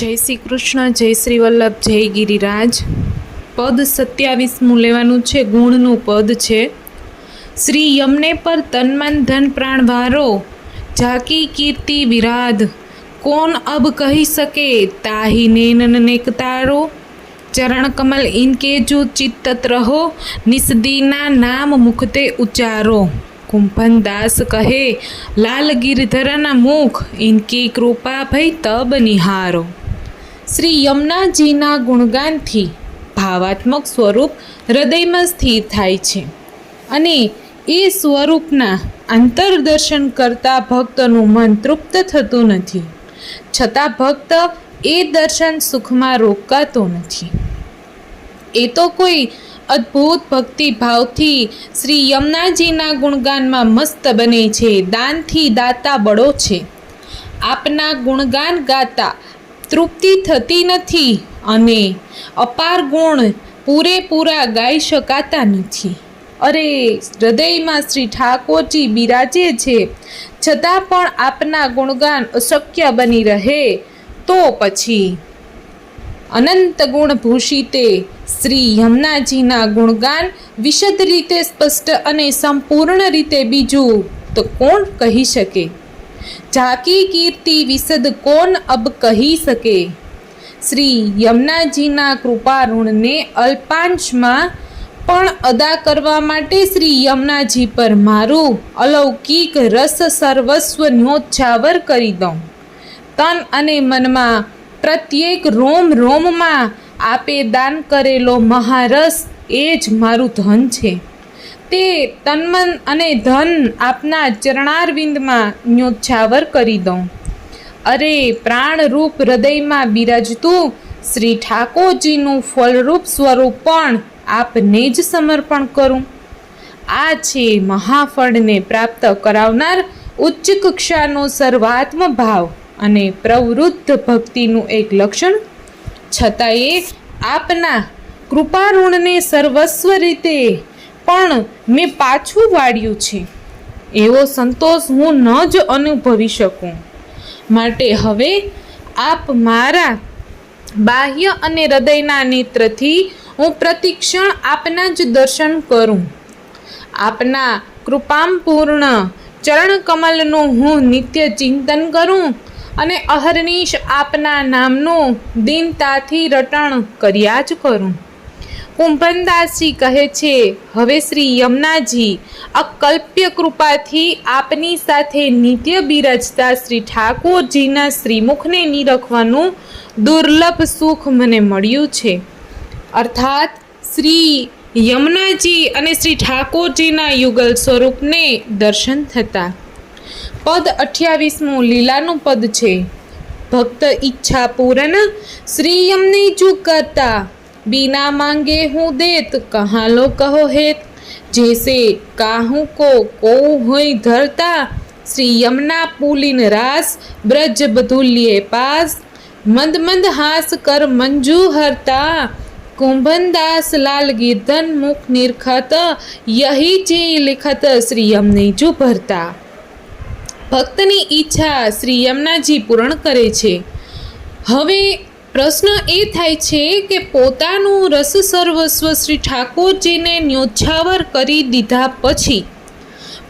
જય શ્રી કૃષ્ણ, જય શ્રી વલ્લભ, જય ગિરિરાજ. પદ સત્યાવીસમું લેવાનું છે, ગુણનું પદ છે. શ્રી યમને પર તન્મન ધન પ્રાણ વારો ઝાકી કીર્તિ વિરાધ કોણ અબ કહી શકે, તાહી નેનન નેકતારો ચરણ કમલ ઇનકે જો ચિત્તત રહો નિસદીના નામ મુખતે ઉચ્ચારો. કુંભન દાસ કહે, લાલ ગિરધરના મુખ ઇનકી કૃપા ભઈ તબ નિહારો. શ્રી યમુનાજીના ગુણગાનથી ભાવાત્મક સ્વરૂપ હૃદયમાં સ્થિર થાય છે અને એ સ્વરૂપના અંતરદર્શન કરતા ભક્તનું મન તૃપ્ત થતું નથી. છતાં ભક્ત એ દર્શન સુખમાં રોકાતો નથી. એ તો કોઈ અદ્ભુત ભક્તિ ભાવથી શ્રી યમુનાજીના ગુણગાનમાં મસ્ત બને છે, દાનથી દાતા બળો છે. આપના ગુણગાન ગાતા તૃપ્તિ થતી નથી અને અપાર ગુણ પૂરેપૂરા ગાઈ શકાતા નથી. અરે, હૃદયમાં શ્રી ઠાકોરજી બિરાજે છે. છતાં પણ આપના ગુણગાન અશક્ય બની રહે, તો પછી અનંત ગુણ ભૂષિતે શ્રી યમુનાજીના ગુણગાન વિશદ રીતે સ્પષ્ટ અને સંપૂર્ણ રીતે બીજું તો કોણ કહી શકે? ઝાકી કીર્તિ વિશદ કોણ અબ કહી શકે? શ્રી યમુનાજીના કૃપા અલ્પાંશમાં પણ અદા કરવા માટે શ્રી યમુનાજી પર મારું અલૌકિક રસ સર્વસ્વ ન્યોછાવર કરી દઉં. તન અને મનમાં પ્રત્યેક રોમ રોમમાં આપે દાન કરેલો મહારસ એ જ મારું ધન છે. તે તન્મન અને ધન આપના ચરણારવિંદમાં ન્યોછાવર કરી દઉં. અરે પ્રાણરૂપ હૃદયમાં બિરાજતું શ્રી ઠાકોરજીનું ફળરૂપ સ્વરૂપ પણ આપને જ સમર્પણ કરું. આ છે મહાફળને પ્રાપ્ત કરાવનાર ઉચ્ચ કક્ષાનો સર્વાત્મ ભાવ અને પ્રવૃદ્ધ ભક્તિનું એક લક્ષણ. છતાંય આપના કૃપાઋણને સર્વસ્વ રીતે પણ મેં પાછું વાળ્યું છે. એવો સંતોષ હું ન જ અનુભવી શકું. માટે હવે આપ મારા બાહ્ય અને હૃદયના નેત્રથી હું પ્રતિક્ષણ આપના જ દર્શન કરું. આપના કૃપામપૂર્ણ ચરણ કમલનું હું નિત્ય ચિંતન કરું અને અહર્નિશ આપના નામનું દિનતાથી રટણ કર્યા જ કરું. કુંભનદાસજી કહે છે, હવે શ્રી યમુનાજી અકલ્પ્ય કૃપાથી આપની સાથે નિત્ય બિરાજતા શ્રી ઠાકોરજીના શ્રીમુખને નિરખવાનું દુર્લભ સુખ મને મળ્યું છે. અર્થાત, શ્રી યમુનાજી અને શ્રી ઠાકોરજીના યુગલ સ્વરૂપને દર્શન થતા. પદ અઠ્યાવીસમું લીલાનું પદ છે. ભક્ત ઈચ્છા પૂરણ શ્રી યમને ચૂકતા बिना मांगे हूँ देत कहाँ लो कहो हेत जैसे काहू को को हुई धरता श्री यमुना पुलिन रास ब्रज बधुल्ये पास मंद मंद हास कर मंजू हरता कुंभनदास लाल गिरधन मुख निरखत यही जे लिखत શ્રી યમનેજુ ભરતા ભક્તની ઈચ્છા શ્રી યમુનાજી પૂર્ણ કરે છે હવે પ્રશ્ન એ થાય છે કે પોતાનું રસ સર્વસ્વ શ્રી ઠાકોરજીને ન્યોછાવર કરી દીધા પછી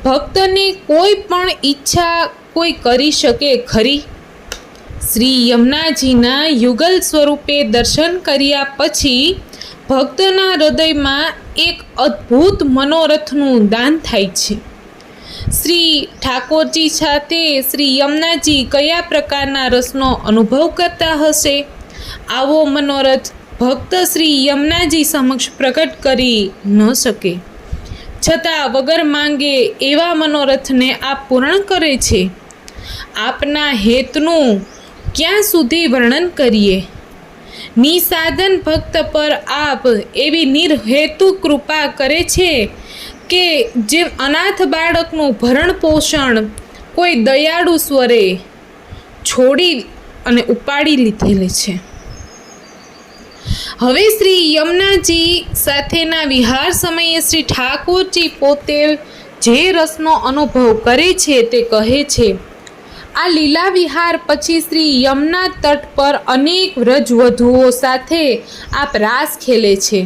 ભક્તને કોઈ પણ ઈચ્છા કોઈ કરી શકે ખરી? શ્રી યમુનાજીના યુગલ સ્વરૂપે દર્શન કર્યા પછી ભક્તના હૃદયમાં એક અદ્ભુત મનોરથનું દાન થાય છે. શ્રી ઠાકોરજી સાથે શ્રી યમુનાજી કયા પ્રકારના રસનો અનુભવ કરતા હશે? આવો મનોરથ ભક્ત શ્રી યમુનાજી સમક્ષ પ્રકટ કરી ન શકે. છતાં વગર માંગે એવા મનોરથને આપ પૂર્ણ કરે છે. આપના હેતનું ક્યાં સુધી વર્ણન કરીએ? નિસાધન ભક્ત પર આપ એવી નિર્હેતુ કૃપા કરે છે કે જેમ અનાથ બાળકનું ભરણ પોષણ કોઈ દયાળુ સ્વરે છોડી અને ઉપાડી લીધેલી છે. હવે શ્રી યમુનાજી સાથેના વિહાર સમયે શ્રી ઠાકોરજી પોતે જે રસનો અનુભવ કરે છે તે કહે છે, આ લીલા વિહાર પછી શ્રી યમના તટ પર અનેક વ્રજવધુઓ સાથે આપ રાસ ખેલે છે.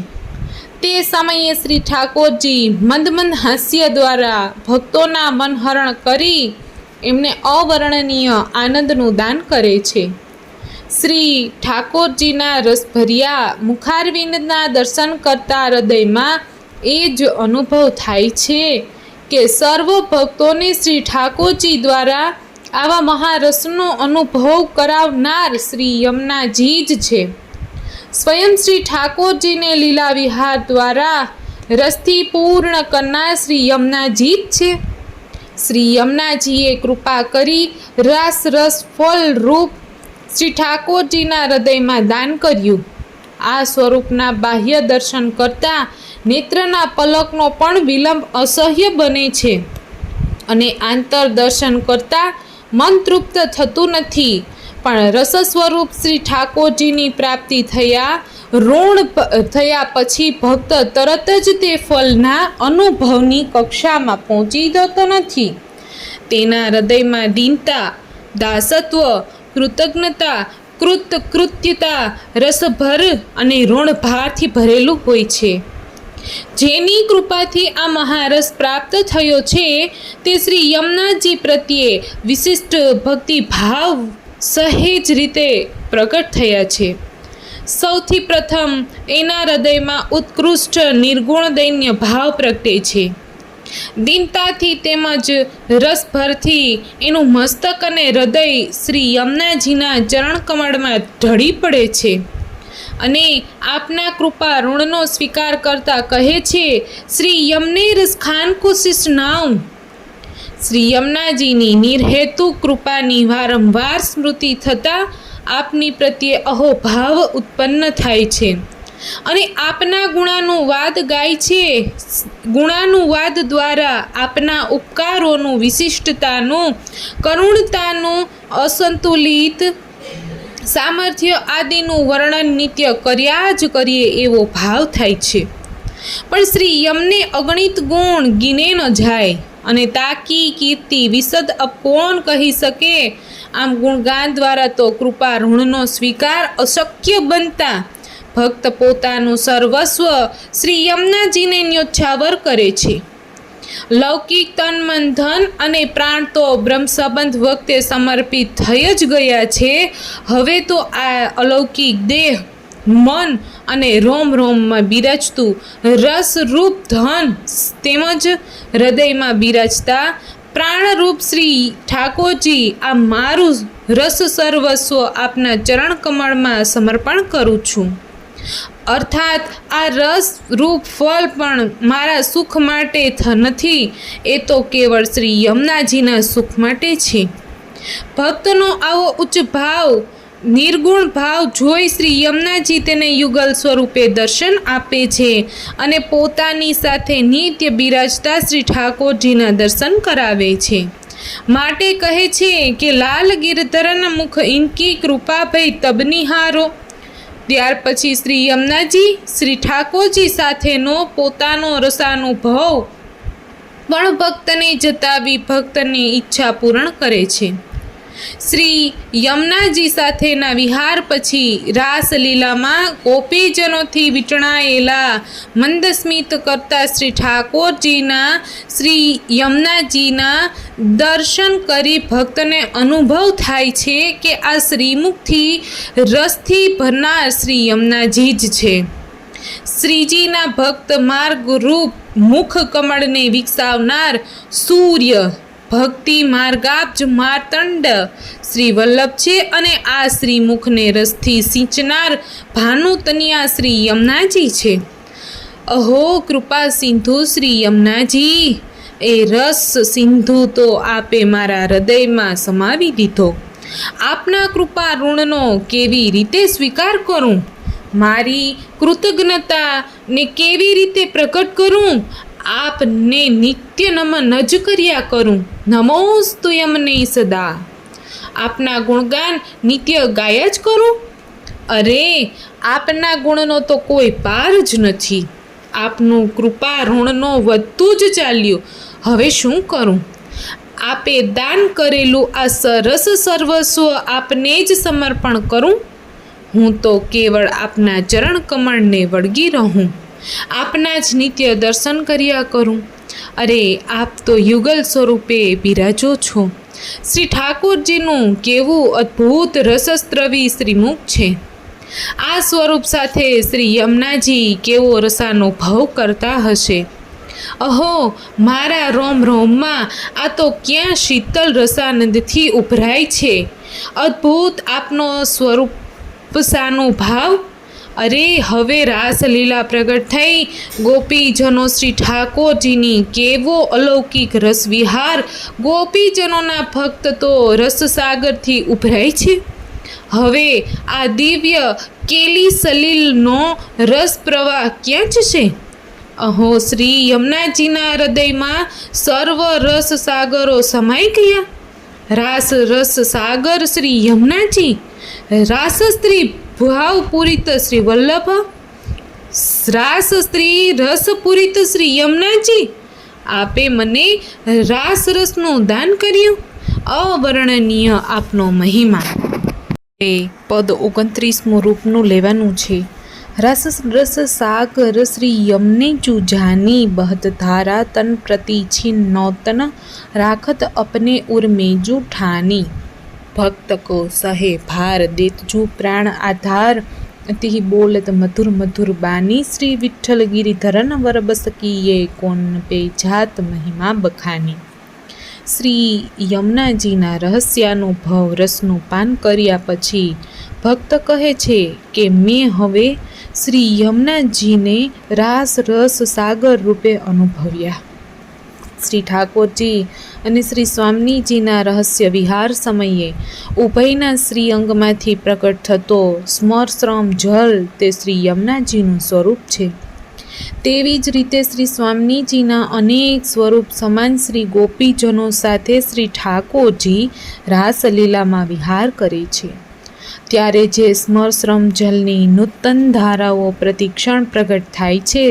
તે સમયે શ્રી ઠાકોરજી મંદ મંદ હાસ્ય દ્વારા ભક્તોના મનહરણ કરી એમને અવર્ણનીય આનંદનું દાન કરે છે. શ્રી ઠાકોરજીના રસભર્યા મુખારવિંદના દર્શન કરતા હૃદયમાં એ જ અનુભવ થાય છે કે સર્વ ભક્તોને શ્રી ઠાકોરજી દ્વારા આવા મહારસનો અનુભવ કરાવનાર શ્રી યમુનાજી જ છે. સ્વયં શ્રી ઠાકોરજીને લીલા વિહાર દ્વારા રસથી પૂર્ણ કરનાર શ્રી યમુનાજી જ છે. શ્રી યમુનાજીએ કૃપા કરી રસ રસ ફળ રૂપ શ્રી ઠાકોરજીના હૃદયમાં દાન કર્યું. આ સ્વરૂપના બાહ્ય દર્શન કરતાં નેત્રના પલકનો પણ વિલંબ અસહ્ય બને છે અને આંતર દર્શન કરતાં મન તૃપ્ત થતું નથી. પણ રસ સ્વરૂપ શ્રી ઠાકોરજીની પ્રાપ્તિ થયા, ઋણ થયા પછી ભક્ત તરત જ તે ફલના અનુભવની કક્ષામાં પહોંચી જતો નથી. તેના હૃદયમાં દીનતા, દાસત્વ કૃતજ્ઞતા, કૃત કૃત્યતા, રસભર અને ઋણભારથી ભરેલું હોય છે. જેની કૃપાથી આ મહારસ પ્રાપ્ત થયો છે, તે શ્રી યમુનાજી પ્રત્યે વિશિષ્ટ ભક્તિ ભાવ સહેજ રીતે પ્રગટ થયા છે. સૌથી પ્રથમ એના હૃદયમાં ઉત્કૃષ્ટ નિર્ગુણ દૈન્ય ભાવ પ્રગટે છે. દીનતાથી તેમજ રસભરથી એનું મસ્તક અને હૃદય શ્રી યમુનાજીના ચરણકમળમાં ઢળી પડે છે. અને આપના કૃપા ઋણનો સ્વીકાર કરતા કહે છે, શ્રી યમનેર કો નામ. શ્રી યમુનાજીની નિર્હેતુ કૃપાની વારંવાર સ્મૃતિ થતાં આપની પ્રત્યે અહોભાવ ઉત્પન્ન થાય છે. અને આપના ગુણાનું વાદ ગાય છે. ગુણાનુવાદ દ્વારા આપના ઉપકારોનું, વિશિષ્ટતાનું, કરુણતાનું, અસંતુલિત સામર્થ્ય આદિનું વર્ણન નિત્ય કર્યા જ કરીએ એવો ભાવ થાય છે. પણ શ્રી યમને અગણિત ગુણ ગીને ન જાય અને તાકી કીર્તિ વિશદ અપ કોણ કહી શકે. આમ ગુણગાન દ્વારા તો કૃપા ઋણનો સ્વીકાર અશક્ય બનતા ભક્ત પોતાનું સર્વસ્વ શ્રી યમુનાજીને ન્યોછાવર કરે છે. લૌકિક તન મન ધન અને પ્રાણ તો બ્રહ્મ સંબંધ વખતે સમર્પિત થઈ જ ગયા છે. હવે તો આ અલૌકિક દેહ, મન અને રોમ રોમમાં બિરાજતું રસરૂપ ધન તેમજ હૃદયમાં બિરાજતા પ્રાણરૂપ શ્રી ઠાકોરજી આ મારું રસ સર્વસ્વ આપના ચરણ કમળમાં સમર્પણ કરું છું. અર્થાત આ રસ રૂપ ફળ પણ મારા સુખ માટે નથી. એ તો કેવળ શ્રી યમુનાજીના સુખ માટે છે. ભક્તનો આવો ઉચ્ચ ભાવ, નિર્ગુણ ભાવ જોઈ શ્રી યમુનાજી તેને યુગલ સ્વરૂપે દર્શન આપે છે અને પોતાની સાથે નિત્ય બિરાજતા શ્રી ઠાકોરજીના દર્શન કરાવે છે. માટે કહે છે કે લાલ ગિરધરન મુખ ઇનકી કૃપા ભઈ તબનિહારો ત્યાર પછી શ્રી યમુનાજી શ્રી ઠાકોરજી સાથેનો પોતાનો રસાનુભવ પણ ભક્તને જતાવી ભક્તની ઈચ્છા પૂર્ણ કરે છે. શ્રી યમુનાજી સાથેના વિહાર પછી રાસલીલામાં ગોપીજનોથી વીંટણાયેલા મંદસ્મિત કરતા શ્રી ઠાકોરજીના, શ્રી યમુનાજીના દર્શન કરી ભક્તને અનુભવ થાય છે કે આ શ્રીમુખથી રસથી ભરનાર શ્રી યમુનાજી જ છે. શ્રીજીના ભક્ત માર્ગ રૂપ મુખ કમળને વિકસાવનાર સૂર્ય ભક્તિ માર્ગાબ્જ માર્તંડ. શ્રી વલ્લભ છે અને આ શ્રી મુખને રસથી સિંચનાર ભાનુતનિયા શ્રી યમુનાજી છે. અહો કૃપા સિંધુ શ્રી યમુનાજી, એ રસ સિંધુ તો આપે મારા હૃદયમાં સમાવી દીધો. આપના કૃપા ઋણનો કેવી રીતે સ્વીકાર કરું? મારી કૃતજ્ઞતાને કેવી રીતે પ્રકટ કરું? આપને નિત્ય નમન જ કર્યા કરું. નમોસ્તુ યમને સદા. આપના ગુણગાન નિત્ય ગાય જ કરું? અરે, આપના ગુણનો તો કોઈ પાર જ નથી. આપનું કૃપા ઋણનો વધતું જ ચાલ્યું. હવે શું કરું? આપે દાન કરેલું આ સરસ સર્વસ્વ આપને જ સમર્પણ કરું? હું તો કેવળ આપના ચરણ કમળને વળગી રહું. આપના જ નિત્ય દર્શન કર્યા કરું. અરે, આપ તો યુગલ સ્વરૂપે બિરાજો છો. શ્રી ઠાકોરજીનું કેવું અદ્ભુત રસસ્ત્રવી શ્રીમુખ છે. આ સ્વરૂપ સાથે શ્રી યમુનાજી કેવો રસાનો ભાવ કરતા હશે. અહો, મારા રોમ રોમમાં આ તો ક્યાં શીતલ રસાનંદથી ઉભરાય છે. અદ્ભુત આપનો સ્વરૂપ સાનો ભાવ અરે, હવે રાસલીલા પ્રગટ થઈ. ગોપીજનો શ્રી ઠાકોરજીની કેવો અલૌકિક રસવિહાર. ગોપીજનોના ભક્ત તો રસસાગરથી ઉભરાય છે. હવે આ દિવ્ય કેલી સલીલનો રસ પ્રવાહ ક્યાં જશે? અહો, શ્રી યમુનાજીના હૃદયમાં સર્વ રસ સાગરો સમાઈ ગયા. રાસ રસ સાગર શ્રી યમુનાજી. રાસ સ્ત્રી ભાવ પૂરિત શ્રી વલ્લભ રાસ સ્ત્રી રસ પૂરિત શ્રી યમુનાજી, આપે મને રાસ રસનું દાન કર્યું. અવર્ણનીય આપનો મહિમા. એ પદ ઓગણત્રીસમું રૂપનું લેવાનું છે. રસ રસ સાગર શ્રી યમને જાની બહત ધારા તન પ્રતિ છીન નૌતન રાખત અપને ઉર્મેજુ ઠાની. ભક્ત કો સહે ભાર દેતજુ પ્રાણ આધાર. તિ બોલત મધુર મધુર બાની શ્રી વિઠ્ઠલ ગિરિધરન વરબસ કોન પે જાત મહિમા બખાની. શ્રી યમુનાજીના રહસ્યાનુભવ રસનું પાન કર્યા પછી ભક્ત કહે છે કે મેં હવે શ્રી યમુનાજીને રાસ રસ સાગર રૂપે અનુભવ્યા. શ્રી ઠાકોરજી અને શ્રી સ્વામીજીના રહસ્ય વિહાર સમયે ઉભયના શ્રી અંગમાંથી પ્રકટ થતો સ્મરશ્રમ જલ તે શ્રી યમુનાજીનું સ્વરૂપ છે. તેવી જ રીતે શ્રી સ્વામીજીના અનેક સ્વરૂપ સમાન શ્રી ગોપીજનો સાથે શ્રી ઠાકોરજી રાસલીલામાં વિહાર કરે છે. ત્યારે જે સ્મરશ્રમ જલની નૂતન ધારાઓ પ્રતિક્ષણ પ્રગટ થાય છે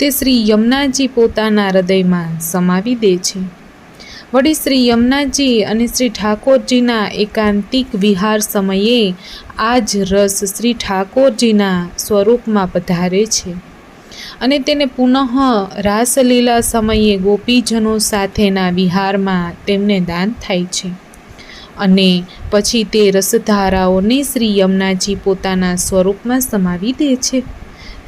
તે શ્રી યમુનાજી પોતાના હૃદયમાં સમાવી દે છે. વળી શ્રી યમુનાજી અને શ્રી ઠાકોરજીના એકાંતિક વિહાર સમયે આ જ રસ શ્રી ઠાકોરજીના સ્વરૂપમાં પધારે છે અને તેને પુનઃ રાસલીલા સમયે ગોપીજનો સાથેના વિહારમાં તેમને દાન થાય છે. અને પછી તે રસધારાઓને શ્રી યમુનાજી પોતાના સ્વરૂપમાં સમાવી દે છે.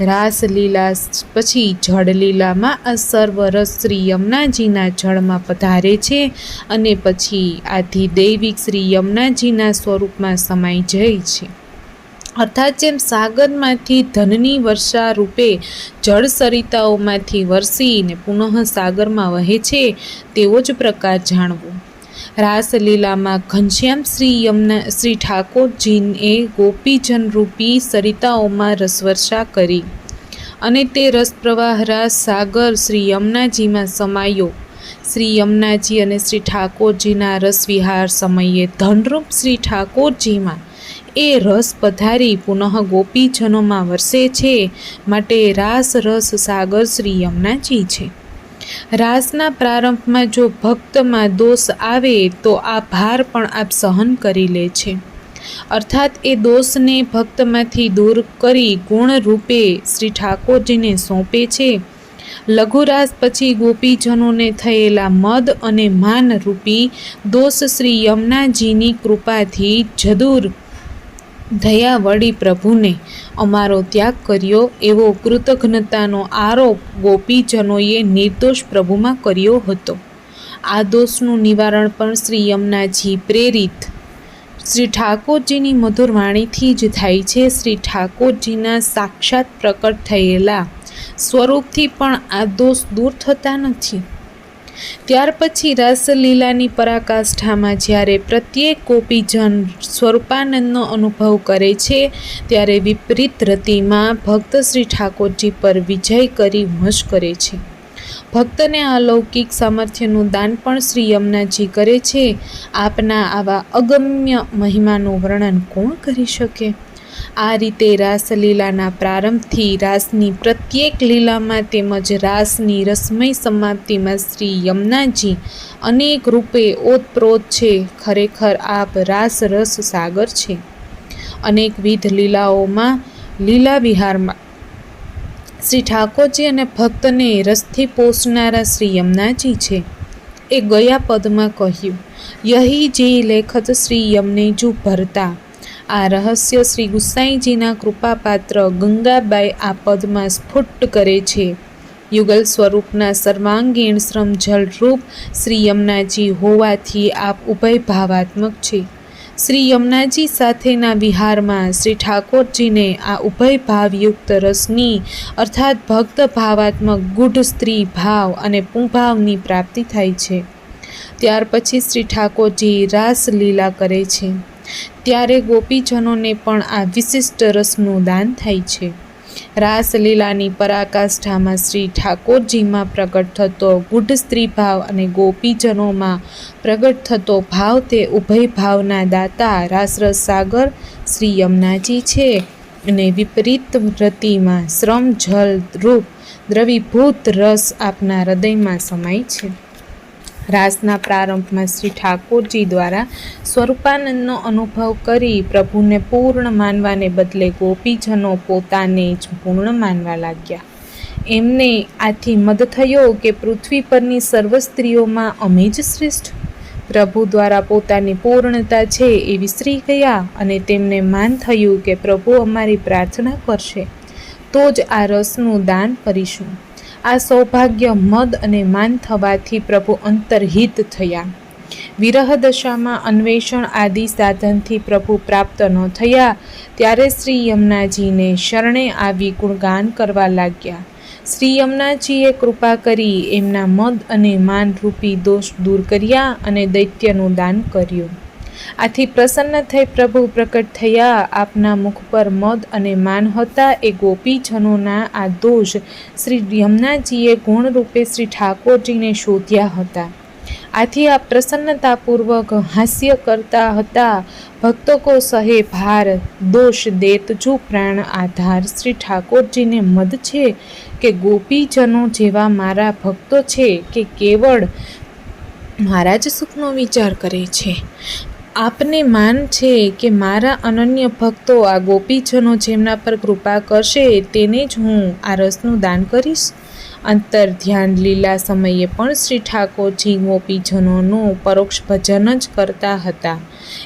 રાસલીલા પછી જળલીલામાં આ સર્વરસ શ્રી યમુનાજીના જળમાં પધારે છે અને પછી આથી દૈવિક શ્રી યમુનાજીના સ્વરૂપમાં સમાઈ જાય છે. અર્થાત જેમ સાગરમાંથી ધનની વર્ષા રૂપે જળ સરિતાઓમાંથી વરસીને પુનઃ સાગરમાં વહે છે, તેવો જ પ્રકાર જાણવો. રાસલીલામાં ઘનશ્યામ શ્રી યમના શ્રી ઠાકોરજીએ ગોપીજન રૂપી સરિતાઓમાં રસવર્ષા કરી અને તે રસપ્રવાહ રાસ સાગર શ્રી યમુનાજીમાં સમાયો. શ્રી યમુનાજી અને શ્રી ઠાકોરજીના રસવિહાર સમયે ધનરૂપ શ્રી ઠાકોરજીમાં એ રસ પધારી પુનઃ ગોપીજનોમાં વરસે છે. માટે રાસ રસ સાગર શ્રી યમુનાજી છે. રાસના પ્રારંભમાં જો ભક્તમાં દોષ આવે તો આ ભાર પણ આપ સહન કરી લે છે. અર્થાત એ દોષને ભક્તમાંથી દૂર કરી ગુણ રૂપે શ્રી ઠાકોરજીને સોંપે છે. લઘુરાસ પછી ગોપીજનોને થયેલા મદ અને માન રૂપી દોષ શ્રી યમુનાજીની કૃપાથી જદુર દયા વળી પ્રભુને અમારો ત્યાગ કર્યો એવો કૃતજ્ઞતાનો આરોપ ગોપીજનોએ નિર્દોષ પ્રભુમાં કર્યો હતો. આ દોષનું નિવારણ પણ શ્રી યમુનાજી પ્રેરિત. શ્રી ઠાકોરજીની મધુર વાણીથી જ થાય છે, શ્રી ઠાકોરજીના સાક્ષાત પ્રકટ થયેલા સ્વરૂપથી પણ આ દોષ દૂર થતા નથી. ત્યાર પછી રાસલીલાની પરાકાષ્ઠામાં જ્યારે પ્રત્યેક કોપીજન સ્વરૂપાનંદનો અનુભવ કરે છે, ત્યારે વિપરીત રતિમાં ભક્ત શ્રી ઠાકોરજી પર વિજય કરી વશ કરે છે. ભક્તને અલૌકિક સામર્થ્યનું દાન પણ શ્રી યમુનાજી કરે છે. આપના આવા અગમ્ય મહિમાનું વર્ણન કોણ કરી શકે? આ રીતે રાસલીલાના પ્રારંભથી રાસની પ્રત્યેક લીલામાં તેમજ રાસની રસમય સમાપ્તિમાં શ્રી યમુનાજી અનેક રૂપે ઓતપ્રોત છે. ખરેખર આપ રાસ રસ સાગર છે. અનેકવિધ લીલાઓમાં લીલા વિહારમાં શ્રી ઠાકોરજી અને ભક્તને રસથી પોષનારા શ્રી યમુનાજી છે. એ ગયા પદમાં કહ્યું, યહી જે લેખત શ્રી યમને જુ ભરતા આ રહસ્ય શ્રી ગુસાઈજીના કૃપાપાત્ર ગંગાબાઈ આ પદમાં સ્ફુટ કરે છે. યુગલ સ્વરૂપના સર્વાંગીણ શ્રમ રૂપ શ્રી યમુનાજી હોવાથી આપ ઉભય ભાવાત્મક છે. શ્રી યમુનાજી સાથેના વિહારમાં શ્રી ઠાકોરજીને આ ઉભય ભાવયુક્ત રસની અર્થાત ભક્ત ભાવાત્મક ગુઢ સ્ત્રી ભાવ અને પુંભાવની પ્રાપ્તિ થાય છે. ત્યાર પછી શ્રી ઠાકોરજી રાસલીલા કરે છે. ત્યારે ગોપીજનોને પણ આ વિશિષ્ટ રસનું દાન થાય છે. રાસલીલાની પરાકાષ્ઠામાં શ્રી ઠાકોરજીમાં પ્રગટ થતો ગુઢ સ્ત્રી ભાવ અને ગોપીજનોમાં પ્રગટ થતો ભાવ તે ઉભય ભાવના દાતા રાસરસ સાગર શ્રી યમુનાજી છે અને વિપરીત રતિમાં શ્રમ, જલ, રૂપ, દ્રવીભૂત રસ આપના હૃદયમાં સમાય છે. રાસના પ્રારંભમાં શ્રી ઠાકોરજી દ્વારા સ્વરૂપાનંદનો અનુભવ કરી પ્રભુને પૂર્ણ માનવાને બદલે ગોપીજનો પોતાને જ પૂર્ણ માનવા લાગ્યા. એમને આથી મદ થયો કે પૃથ્વી પરની સર્વ સ્ત્રીઓમાં અમે જ શ્રેષ્ઠ. પ્રભુ દ્વારા પોતાની પૂર્ણતા છે એ વિસરી ગયા અને તેમને માન થયું કે પ્રભુ અમારી પ્રાર્થના કરશે. તો જ આ રસનું દાન કરીશું. આ સૌભાગ્ય મદ અને માન થવાથી પ્રભુ અંતર્હિત થયા. વિરહ દશામાં અન્વેષણ આદિ સાધનથી પ્રભુ પ્રાપ્ત ન થયા, ત્યારે શ્રી યમુનાજીને શરણે આવી ગુણગાન કરવા લાગ્યા. શ્રી યમુનાજીએ કૃપા કરી એમના મદ અને માન રૂપી દોષ દૂર કર્યા અને દૈત્યનું દાન કર્યું. આથી પ્રસન્ન થઈ પ્રભુ પ્રકટ થયા. આપના મુખ પર મદ અને માન હતા. એ ગોપીજનોના આ દોષ શ્રી યમુનાજીએ ગુણરૂપે શ્રી ઠાકોરજીને શોધ્યા હતા. આથી આ પ્રસન્નતાપૂર્વક હાસ્ય કરતા હતા. ભક્તો કો સહે ભાર દોષ દેત જો પ્રાણ આધાર શ્રી ઠાકોરજીને મદ છે કે ગોપીજનો જેવા મારા ભક્તો છે કે કેવળ મારા જ સુખનો વિચાર કરે છે. આપને માન છે કે મારા અનન્ય ભક્તો આ ગોપીજનો જેમના પર કૃપા કરશે તેને જ હું આ રસનું દાન કરીશ. અંતર ધ્યાન લીલા સમયે પણ શ્રી ઠાકોરજી ગોપીજનોનું પરોક્ષ ભજન જ કરતા હતા.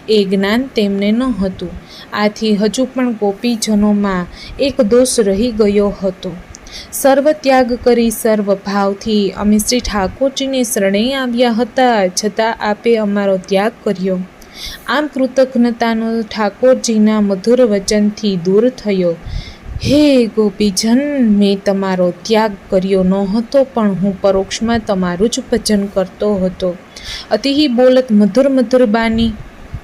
એ જ્ઞાન તેમને ન હતું. આથી હજુ પણ ગોપીજનોમાં એક દોષ રહી ગયો હતો. સર્વ ત્યાગ કરી સર્વ ભાવથી અમે શ્રી ઠાકોરજીને શરણે આવ્યા હતા, છતાં આપે અમારો ત્યાગ કર્યો. આમ કૃતજ્ઞતાનો ઠાકોરજીના મધુર વચનથી દૂર થયો. હે ગોપીજન, મેં તમારો ત્યાગ કર્યો નહોતો, પણ હું પરોક્ષમાં તમારું જ ભજન કરતો હતો. અતિહી બોલત મધુર મધુર બાની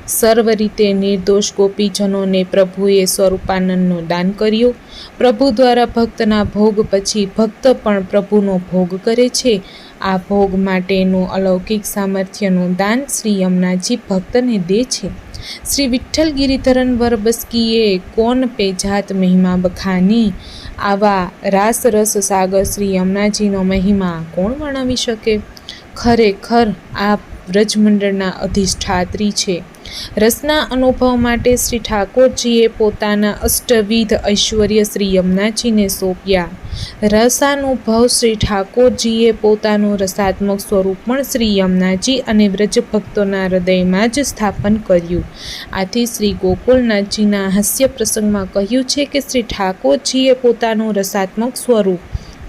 સર્વ રીતે નિર્દોષ ગોપીજનોને પ્રભુએ સ્વરૂપાનંદનો દાન કર્યો. પ્રભુ દ્વારા ભક્તના ભોગ પછી ભક્ત પણ પ્રભુનો ભોગ કરે છે. આ ભોગ માટેનું અલૌકિક સામર્થ્યનું દાન શ્રી યમુનાજી ભક્તને દે છે. શ્રી વિઠ્ઠલ ગિરિધરન વરબસ્કીએ કોન પે જાત મહિમા બખાની? આવા રાસ રસ સાગર શ્રી યમુનાજીનો મહિમા કોણ વર્ણવી શકે? ખરેખર આ વ્રજમંડળના અધિષ્ઠાત્રી છે. રસના અનુભવ માટે શ્રી ઠાકોરજીએ પોતાના અષ્ટવિધ ઐશ્વર્ય શ્રી યમુનાજીને સોંપ્યા. રસાનુભવ શ્રી ઠાકોરજીએ પોતાનું રસાત્મક સ્વરૂપ પણ શ્રી યમુનાજી અને વ્રજ ભક્તોના હૃદયમાં જ સ્થાપન કર્યું. આથી શ્રી ગોકુલનાથજીના હાસ્ય પ્રસંગમાં કહ્યું છે કે શ્રી ઠાકોરજીએ પોતાનું રસાત્મક સ્વરૂપ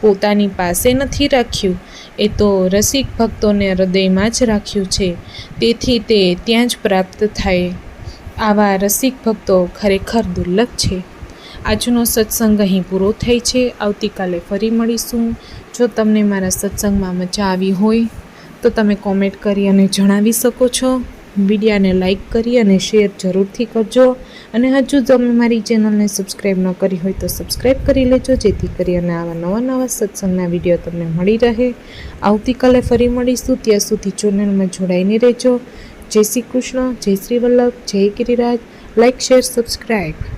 પોતાની પાસે નથી રાખ્યું. એ તો રસિક ભક્તોને હૃદયમાં જ રાખ્યું છે. તેથી તે ત્યાં જ પ્રાપ્ત થાય. આવા રસિક ભક્તો ખરેખર દુર્લભ છે. આજનો સત્સંગ અહીં પૂરો થાય છે. આવતીકાલે ફરી મળીશું. જો તમને મારા સત્સંગમાં મજા આવી હોય, તો તમે કોમેન્ટ કરી અને જણાવી શકો છો. વિડીયાને લાઈક કરી અને શેર જરૂરથી કરજો. અને હજુ તમે મારી ચેનલને સબસ્ક્રાઈબ ન કરી હોય તો સબસ્ક્રાઈબ કરી લેજો, જેથી કરી અને આવા નવા નવા સત્સંગના વીડિયો તમને મળી રહે. આવતીકાલે ફરી મળીશું. ત્યાં સુધી ચેનલમાં જોડાઈને રહેજો. જય શ્રી કૃષ્ણ, જય શ્રી વલ્લભ, જય ગિરિરાજ. Like share subscribe